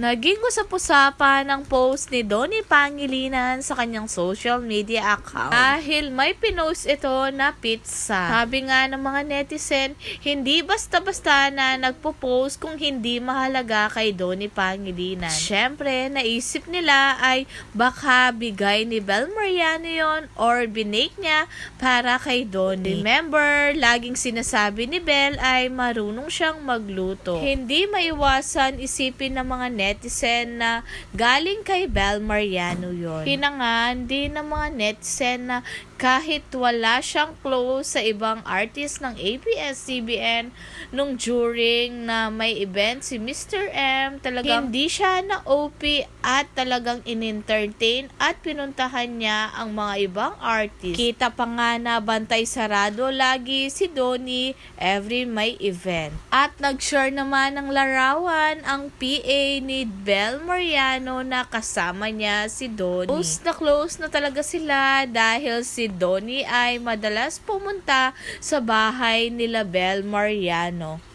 Naging usap-usapan ang post ni Donnie Pangilinan sa kanyang social media account dahil may pinost ito na pizza. Sabi nga ng mga netizen, hindi basta-basta na nagpo-post kung hindi mahalaga kay Donnie Pangilinan. Siyempre, naisip nila ay baka bigay ni Bel Mariano yon or binake niya para kay Donnie. Remember, laging sinasabi ni Bel ay marunong siyang magluto. Hindi maiwasan isipin ng mga netizen na galing kay Bel Mariano yon. Hinangan din ng mga netizen na kahit wala siyang close sa ibang artist ng ABS-CBN nung during na may event si Mr. M, talagang hindi siya na OP at talagang in-entertain at pinuntahan niya ang mga ibang artist. Kita pa nga na bantay sarado lagi si Donnie every may event. At nag-share naman ng larawan ang PA ni Bel Mariano na kasama niya si Donnie. Close na close na talaga sila dahil si Donnie ay madalas pumunta sa bahay nila Bel Mariano.